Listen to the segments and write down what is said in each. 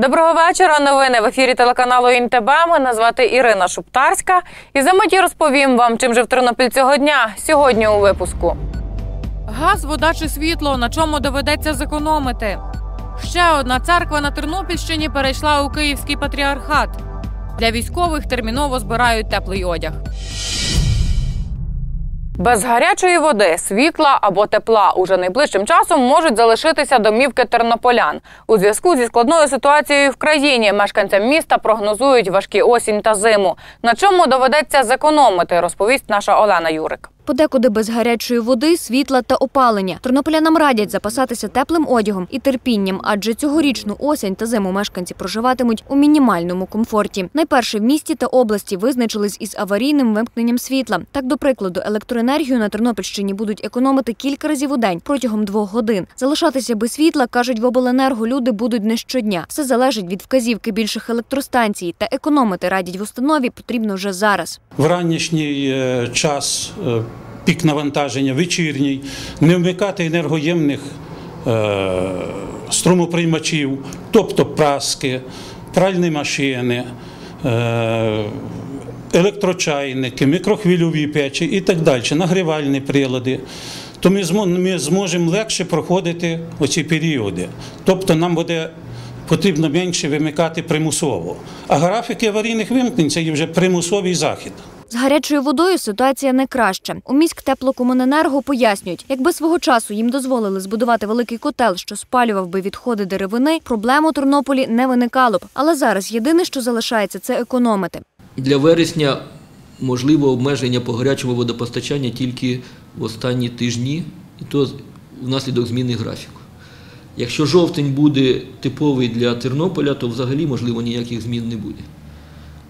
Доброго вечора. Новини в ефірі телеканалу ІНТБ. Мене звати Ірина Шуптарська. І за миті розповім вам, чим же в Тернопіль цього дня. Сьогодні у випуску. Газ, вода чи світло, на чому доведеться зекономити. Ще одна церква на Тернопільщині перейшла у Київський патріархат. Для військових терміново збирають теплий одяг. Без гарячої води, світла або тепла уже найближчим часом можуть залишитися домівки тернополян. У зв'язку зі складною ситуацією в країні мешканцям міста прогнозують важкі осінь та зиму. На чому доведеться зекономити, розповість наша Олена Юрик. Подекуди без гарячої води, світла та опалення. Тернополянам радять запасатися теплим одягом і терпінням, адже цьогорічну осінь та зиму мешканці проживатимуть у мінімальному комфорті. Найперше в місті та області визначились із аварійним вимкненням світла. Так, до прикладу, електроенергію на Тернопільщині будуть економити кілька разів у день протягом двох годин. Залишатися без світла кажуть в обленерго люди будуть не щодня. Все залежить від вказівки більших електростанцій, та економити радять в установі потрібно вже зараз. В ранішній е, час е, пік навантаження, вечірній, не вмикати енергоємних е, струмоприймачів, тобто праски, пральні машини, е, електрочайники, мікрохвильові печі і так далі, нагрівальні прилади. То ми зможемо легше проходити оці періоди. Тобто нам буде потрібно менше вимикати примусово. А графіки аварійних вимкнень це є вже примусовий захід. З гарячою водою ситуація не краща. У міськ теплокомуненерго пояснюють, якби свого часу їм дозволили збудувати великий котел, що спалював би відходи деревини, проблем у Тернополі не виникало б. Але зараз єдине, що залишається, це економити. Для вересня можливо обмеження по гарячому водопостачанню тільки в останні тижні, і то внаслідок зміни графіку. Якщо жовтень буде типовий для Тернополя, то взагалі, можливо, ніяких змін не буде.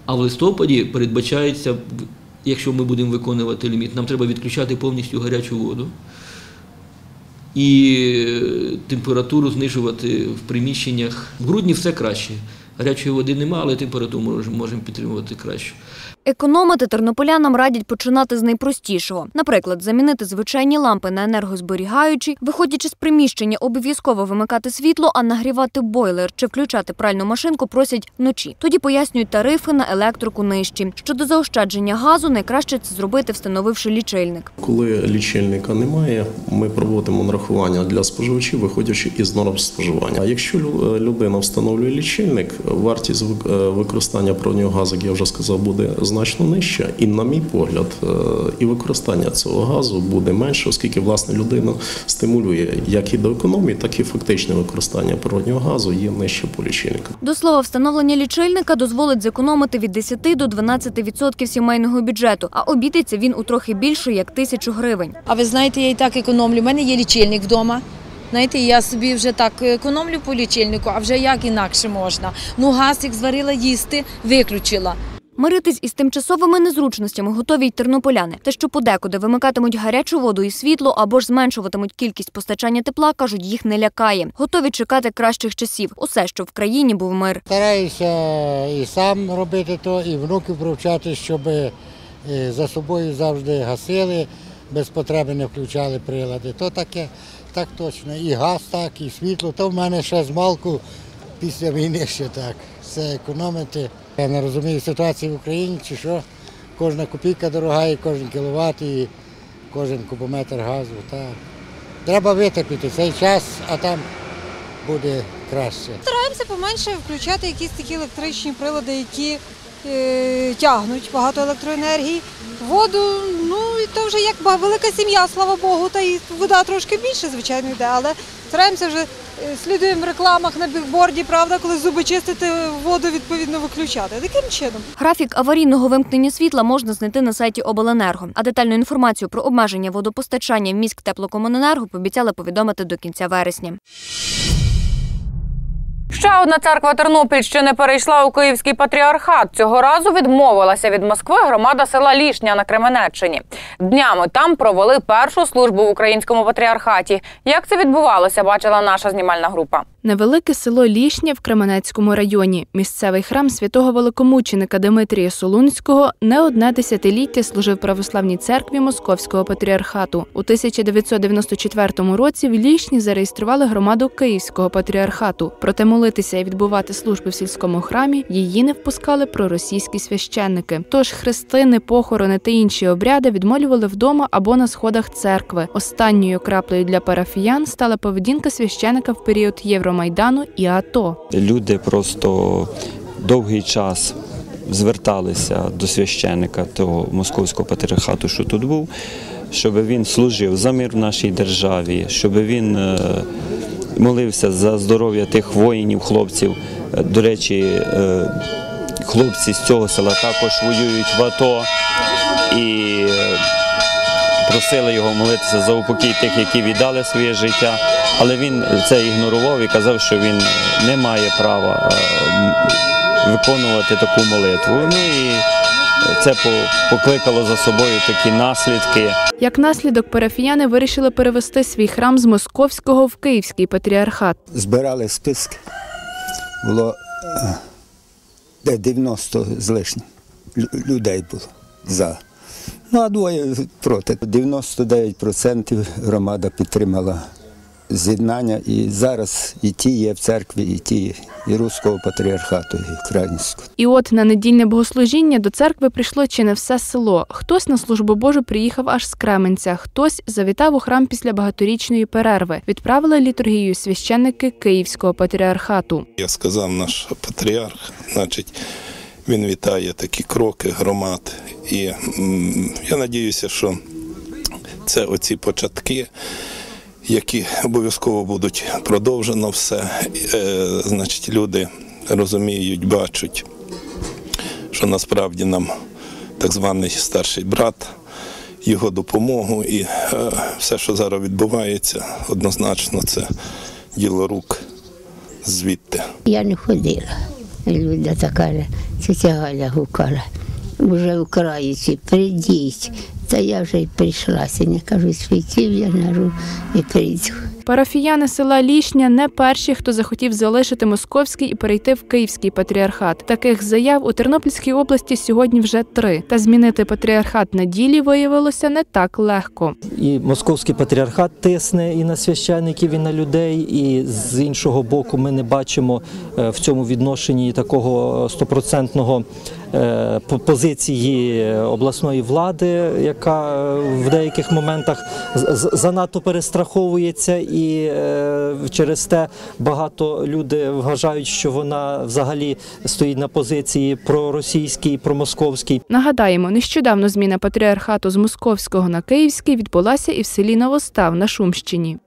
А в листопаді передбачається, якщо ми будемо виконувати ліміт, нам треба відключати повністю гарячу воду і е, температуру знижувати в приміщеннях. В грудні все краще. Гарячої води немає, але температуру можемо підтримувати краще. Економити тернополянам радять починати з найпростішого. Наприклад, замінити звичайні лампи на енергозберігаючі, виходячи з приміщення, обов'язково вимикати світло, а нагрівати бойлер чи включати пральну машинку просять вночі. Тоді пояснюють тарифи на електрику нижчі. Щодо заощадження газу, найкраще це зробити, встановивши лічильник. Коли лічильника немає, ми проводимо нарахування для споживачів, виходячи із норм споживання. А якщо лю- людина встановлює лічильник, вартість е, використання природнього газу, як я вже сказав, буде значно нижча. І, на мій погляд, е, і використання цього газу буде менше, оскільки власне людина стимулює як і до економії, так і фактичне використання природнього газу є нижче по лічильнику. До слова, встановлення лічильника дозволить зекономити від 10 до 12% сімейного бюджету, а обійдеться він у трохи більше як тисячу гривень. А ви знаєте, я і так економлю. У мене є лічильник вдома. Знаєте, я собі вже так економлю по лічильнику, а вже як інакше можна. Ну, газ, як зварила їсти, виключила. Миритись із тимчасовими незручностями готові й тернополяни. Те, що подекуди вимикатимуть гарячу воду і світло або ж зменшуватимуть кількість постачання тепла, кажуть, їх не лякає. Готові чекати кращих часів. Усе, щоб в країні був мир. Стараюся і сам робити то, і внуків привчати, щоб е, за собою завжди гасили, без потреби не включали прилади. То таке, так точно. І газ так, і світло. То в мене ще з малку після війни ще так. Все економити. Я не розумію ситуації в Україні, чи що. Кожна копійка дорога, і кожен кіловат, і кожен кубометр газу. Так. Треба витерпіти цей час, а там буде краще. Стараємося поменше включати якісь такі електричні прилади, які е, тягнуть багато електроенергії. Воду, ну і то вже як велика сім'я, слава Богу, та і вода трошки більше, звичайно, йде, але стараємося вже слідуємо в рекламах на бікборді, правда, коли зуби чистити, воду відповідно виключати. Таким чином. Графік аварійного вимкнення світла можна знайти на сайті Обленерго. А детальну інформацію про обмеження водопостачання міськ теплокомуненерго пообіцяли повідомити до кінця вересня. Ще одна церква Тернопільщини перейшла у Київський патріархат. Цього разу відмовилася від Москви громада села Лішня на Кременеччині. Днями там провели першу службу в українському патріархаті. Як це відбувалося, бачила наша знімальна група. Невелике село Лішня в Кременецькому районі. Місцевий храм святого великомученика Димитрія Солунського не одне десятиліття служив православній церкві Московського патріархату. У 1994 році в Лішні зареєстрували громаду Київського патріархату. Проте молитися і відбувати служби в сільському храмі, її не впускали проросійські священники. Тож хрестини, похорони та інші обряди відмолювали вдома або на сходах церкви. Останньою краплею для парафіян стала поведінка священика в період Євромайдану і АТО. Люди просто довгий час зверталися до священика того московського патріархату, що тут був, щоб він служив за мир в нашій державі, щоб він е, молився за здоров'я тих воїнів, хлопців. До речі, е, хлопці з цього села також воюють в АТО і е, просили його молитися за упокій тих, які віддали своє життя. Але він це ігнорував і казав, що він не має права е, виконувати таку молитву. Ну і це покликало за собою такі наслідки. Як наслідок, парафіяни вирішили перевести свій храм з московського в київський патріархат. збирали списки. Було е, де 90 з лишнім людей було за. Ну, а двоє проти. 99% громада підтримала з'єднання. І зараз і ті є в церкві, і ті, і руського патріархату, і українського. І от на недільне богослужіння до церкви прийшло чи не все село. Хтось на службу Божу приїхав аж з Кременця, хтось завітав у храм після багаторічної перерви. Відправили літургію священники Київського патріархату. Як сказав наш патріарх, значить, він вітає такі кроки громад. І я надіюся, що це оці початки, які обов'язково будуть продовжено все. Е, значить, люди розуміють, бачать, що насправді нам так званий старший брат, його допомогу і е, все, що зараз відбувається, однозначно це діло рук звідти. Я не ходила. Люда така тетя Галя гукала. Уже в країці, прийдіть. Та я вже й прийшла. Сьогодні кажуть, світів я нару і прийду. Парафіяни села Лішня не перші, хто захотів залишити московський і перейти в київський патріархат. Таких заяв у Тернопільській області сьогодні вже три. Та змінити патріархат на ділі виявилося не так легко. І московський патріархат тисне і на священників, і на людей. І з іншого боку, ми не бачимо е, в цьому відношенні такого стопроцентного позиції обласної влади, яка е, в деяких моментах занадто перестраховується, і е, через те багато люди вважають, що вона взагалі стоїть на позиції проросійській, промосковській. Нагадаємо, нещодавно зміна патріархату з московського на київський відбулася і в селі Новостав на Шумщині.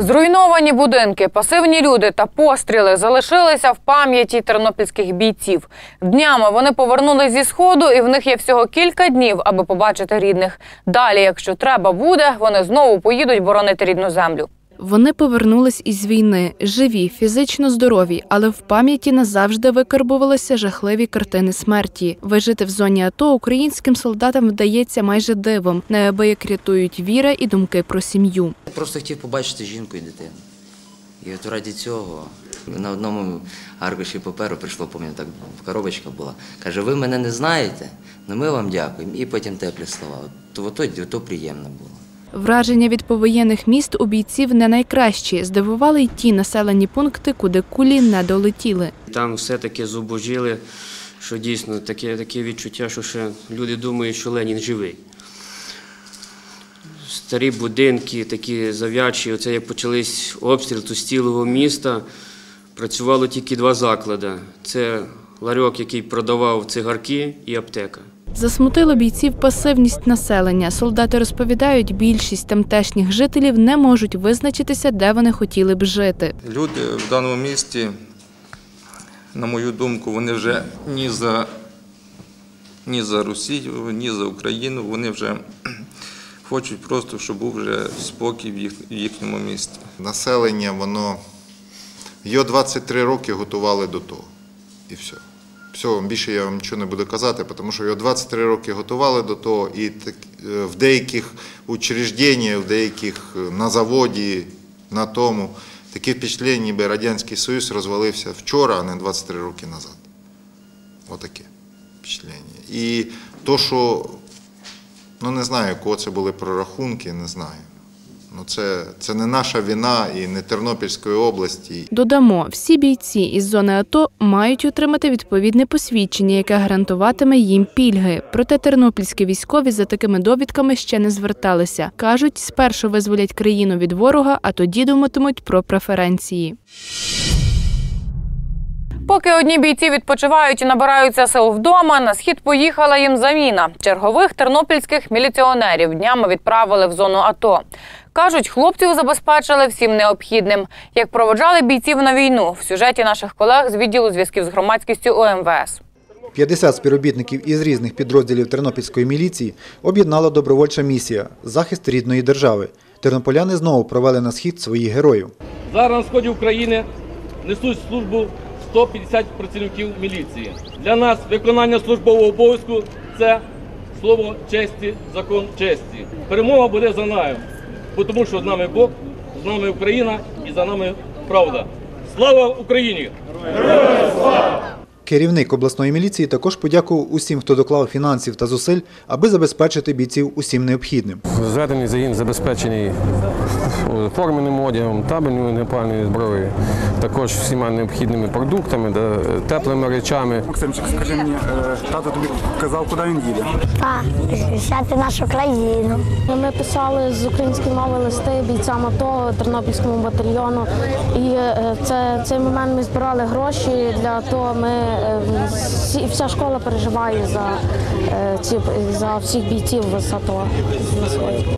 Зруйновані будинки, пасивні люди та постріли залишилися в пам'яті тернопільських бійців. Днями вони повернулись зі сходу, і в них є всього кілька днів, аби побачити рідних. Далі, якщо треба буде, вони знову поїдуть боронити рідну землю. Вони повернулись із війни, живі, фізично здорові, але в пам'яті назавжди викарбувалися жахливі картини смерті. Вижити в зоні АТО українським солдатам вдається майже дивом, неабияк рятують віра і думки про сім'ю. Я просто хотів побачити жінку і дитину. І от раді цього на одному аркуші паперу прийшло, пам'ятаю, так коробочка була. Каже, ви мене не знаєте, але ми вам дякуємо. І потім теплі слова. То, ото, то приємно було. Враження від повоєнних міст у бійців не найкращі. Здивували й ті населені пункти, куди кулі не долетіли. Там все таки зубожили, що дійсно таке, таке відчуття, що ще люди думають, що Ленін живий. Старі будинки, такі зав'ячі, оце як почались обстріл то з цілого міста, працювало тільки два заклади. Це ларьок, який продавав цигарки, і аптека. Засмутило бійців пасивність населення. Солдати розповідають, більшість тамтешніх жителів не можуть визначитися, де вони хотіли б жити. Люди в даному місті, на мою думку, вони вже ні за, ні за Росію, ні за Україну, вони вже хочуть просто, щоб був вже спокій в, їх, в їхньому місті. Населення, воно його 23 роки готували до того. І все. Все, більше я вам нічого не буду казати, тому що його 23 роки готували до того, і е, в деяких учрежденнях, в деяких е, на заводі, на тому, таке впечатлення, ніби Радянський Союз розвалився вчора, а не 23 роки назад. Отаке впечатлення. І то, що, ну не знаю, кого це були прорахунки, не знаю. Ну це, це не наша війна і не Тернопільської області. Додамо, всі бійці із зони АТО мають отримати відповідне посвідчення, яке гарантуватиме їм пільги. Проте тернопільські військові за такими довідками ще не зверталися. кажуть, спершу визволять країну від ворога, а тоді думатимуть про преференції. Поки одні бійці відпочивають і набираються сил вдома, на схід поїхала їм заміна. Чергових тернопільських міліціонерів днями відправили в зону АТО. Кажуть, хлопців забезпечили всім необхідним. Як проводжали бійців на війну в сюжеті наших колег з відділу зв'язків з громадськістю ОМВС. 50 співробітників із різних підрозділів Тернопільської міліції об'єднала добровольча місія захист рідної держави. Тернополяни знову провели на схід своїх героїв. Зараз на сході України несуть службу 150 працівників міліції. Для нас виконання службового обов'язку це слово честі, закон честі. Перемога буде за нами, тому що з нами Бог, з нами Україна і за нами правда. Слава Україні! Керівник обласної міліції також подякував усім, хто доклав фінансів та зусиль, аби забезпечити бійців усім необхідним. Зведений загін забезпечений форменим одягом, табельною вогнепальною зброєю, також всіма необхідними продуктами, теплими речами. Максимчик, скажи мені, е, тато тобі казав, куди він їде? Так, захищати нашу країну. Ми писали з української мови листи бійцям АТО Тернопільському батальйону. І е, це, цей момент ми збирали гроші для того. Ми вся школа переживає за, е, ці, за всіх бійців з АТО.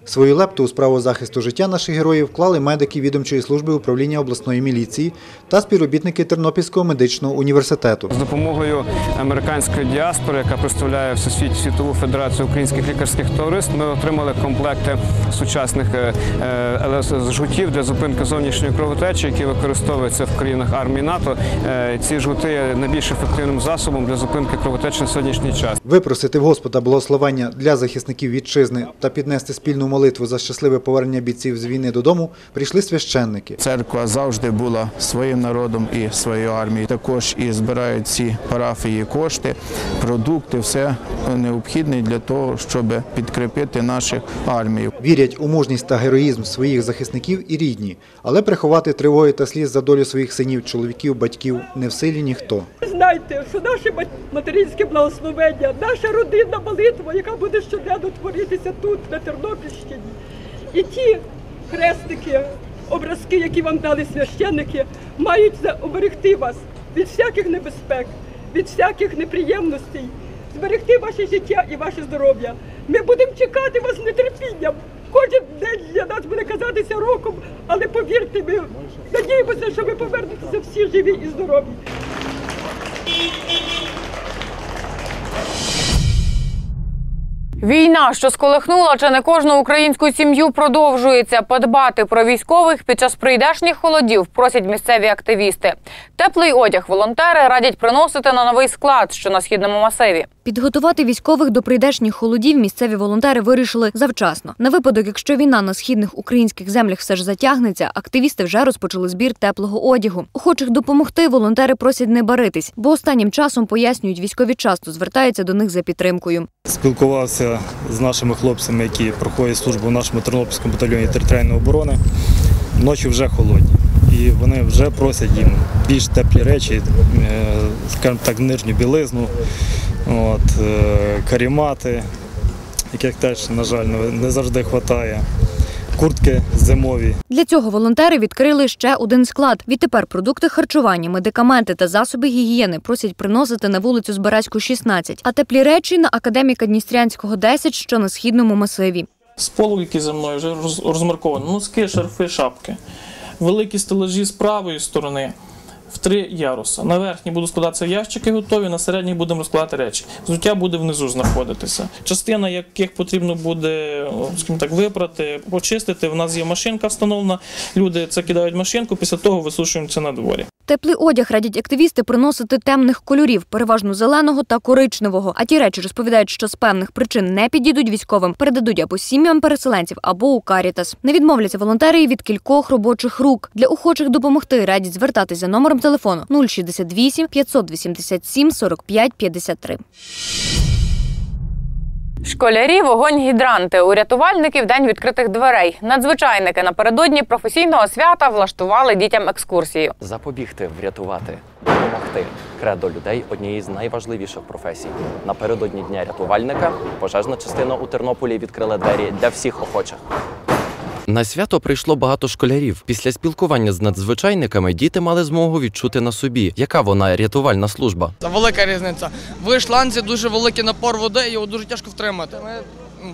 Свою лепту у справу захисту життя наших героїв вклали медики відомчої служби управління обласної міліції та співробітники Тернопільського медичного університету. З допомогою американської діаспори, яка представляє Всесвіт світову федерацію українських лікарських товариств, ми отримали комплекти сучасних е, е, жгутів для зупинки зовнішньої кровотечі, які використовуються в країнах армії НАТО. Е, Ці жгути є найбільш ефективним засобом для зупинки кровотечі на сьогоднішній час. Випросити в Господа благословення для захисників вітчизни та піднести спільну молитву за щасливе повернення бійців з війни додому прийшли священники. Церква завжди була своїм народом і своєю армією. Також і збирають ці парафії кошти, продукти, все необхідне для того, щоб підкріпити нашу армію. Вірять у мужність та героїзм своїх захисників і рідні, але приховати тривоги та сліз за долю своїх синів, чоловіків, батьків не в силі ніхто. Знайте, що наше материнське благословення, наша родинна молитва, яка буде щоденно творитися тут, на Тернопільщині, і ті хрестики, образки, які вам дали священники, мають оберегти вас від всяких небезпек, від всяких неприємностей, зберегти ваше життя і ваше здоров'я. Ми будемо чекати вас з нетерпінням. Кожен день для нас буде казатися роком, але повірте, ми надіємося, що ви повернетеся всі живі і здорові. Війна, що сколихнула чи не кожну українську сім'ю, продовжується. Подбати про військових під час прийдешніх холодів просять місцеві активісти. Теплий одяг волонтери радять приносити на новий склад, що на східному масиві. Підготувати військових до прийдешніх холодів місцеві волонтери вирішили завчасно. На випадок, якщо війна на східних українських землях все ж затягнеться, активісти вже розпочали збір теплого одягу. Охочих допомогти волонтери просять не баритись, бо останнім часом пояснюють, військові часто звертаються до них за підтримкою. Спілкувався з нашими хлопцями, які проходять службу в нашому Тернопільському батальйоні територіальної оборони. Ночі вже холодні. І вони вже просять їм більш теплі речі, скажімо так, нижню білизну, от, карімати, яких теж, на жаль, не завжди вистачає. Куртки зимові. Для цього волонтери відкрили ще один склад. Відтепер продукти харчування, медикаменти та засоби гігієни просять приносити на вулицю Збаразьку 16, а теплі речі на академіка Дністрянського 10, що на східному масиві. З полу, які за мною вже розмарковані, носки, шарфи, шапки, великі стелажі з правої сторони. В три яруса. На верхній будуть складатися ящики готові, на середній будемо розкладати речі. Взуття буде внизу знаходитися. Частина, яких потрібно буде скажімо так, випрати, почистити. В нас є машинка встановлена. Люди це кидають машинку, після того висушуємо це на дворі. Теплий одяг радять активісти приносити темних кольорів, переважно зеленого та коричневого. А ті речі розповідають, що з певних причин не підійдуть військовим, передадуть або сім'ям переселенців, або у Карітас. Не відмовляться волонтери від кількох робочих рук. Для охочих допомогти радять звертатися за номером телефону 068 587 45 53. Школярі, вогонь, гідранти. У рятувальників день відкритих дверей. Надзвичайники напередодні професійного свята влаштували дітям екскурсію. Запобігти, врятувати, допомогти. Кредо людей однієї з найважливіших професій. Напередодні дня рятувальника пожежна частина у Тернополі відкрила двері для всіх охочих. На свято прийшло багато школярів. Після спілкування з надзвичайниками діти мали змогу відчути на собі, яка вона рятувальна служба. Це велика різниця. В шланзі дуже великий напор води, його дуже тяжко втримати. Ми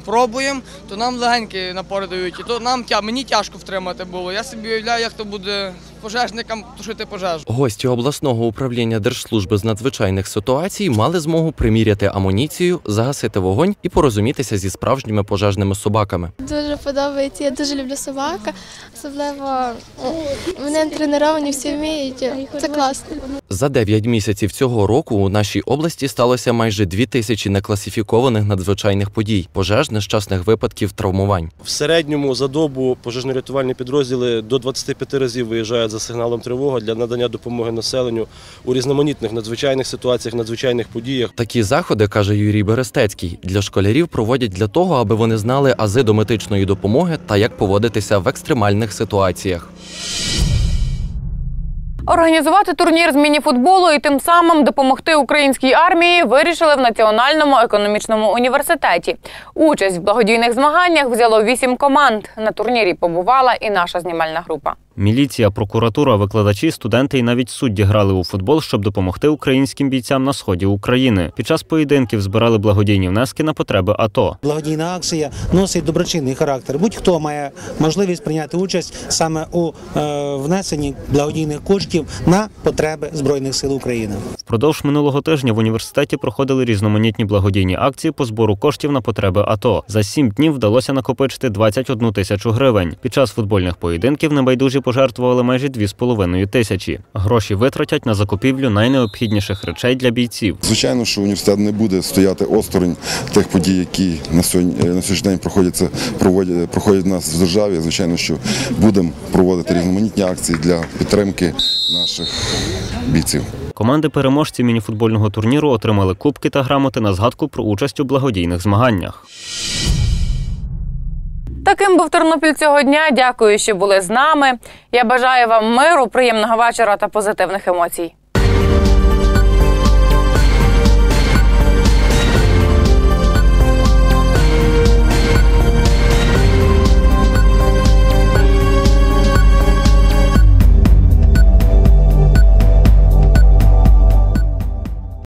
пробуємо, то нам легенькі напори дають, і то нам мені тяжко втримати було. Я собі уявляю, як то буде пожежникам тушити пожежу. Гості обласного управління Держслужби з надзвичайних ситуацій мали змогу приміряти амуніцію, загасити вогонь і порозумітися зі справжніми пожежними собаками. Дуже подобається. Я дуже люблю собака. Особливо вони треновані, всі вміють. Це класно. За 9 місяців цього року у нашій області сталося майже 2 тисячі некласифікованих надзвичайних подій, пожеж, нещасних випадків, травмувань. В середньому за добу пожежно-рятувальні підрозділи до 25 разів виїжджають за сигналом тривога для надання допомоги населенню у різноманітних надзвичайних ситуаціях, надзвичайних подіях. Такі заходи, каже Юрій Берестецький, для школярів проводять для того, аби вони знали ази до медичної допомоги та як поводитися в екстремальних ситуаціях. Організувати турнір з мініфутболу і тим самим допомогти українській армії вирішили в Національному економічному університеті. Участь в благодійних змаганнях взяло вісім команд. На турнірі побувала і наша знімальна група. Міліція, прокуратура, викладачі, студенти і навіть судді грали у футбол, щоб допомогти українським бійцям на сході України. Під час поєдинків збирали благодійні внески на потреби АТО. Благодійна акція носить доброчинний характер. Будь-хто має можливість прийняти участь саме у е, внесенні благодійних коштів на потреби збройних сил України. Впродовж минулого тижня в університеті проходили різноманітні благодійні акції по збору коштів на потреби АТО. За сім днів вдалося накопичити 21 тисячу гривень. Під час футбольних поєдинків небайдужі пожертвували майже 2,5 тисячі. Гроші витратять на закупівлю найнеобхідніших речей для бійців. Звичайно, що університет не буде стояти осторонь тих подій, які на сьогодні на сьогоднішній день проходяться, проводять проходять в нас в державі. Звичайно, що будемо проводити різноманітні акції для підтримки наших бійців. Команди переможці мініфутбольного турніру отримали кубки та грамоти на згадку про участь у благодійних змаганнях. Таким був Тернопіль цього дня. Дякую, що були з нами. Я бажаю вам миру, приємного вечора та позитивних емоцій.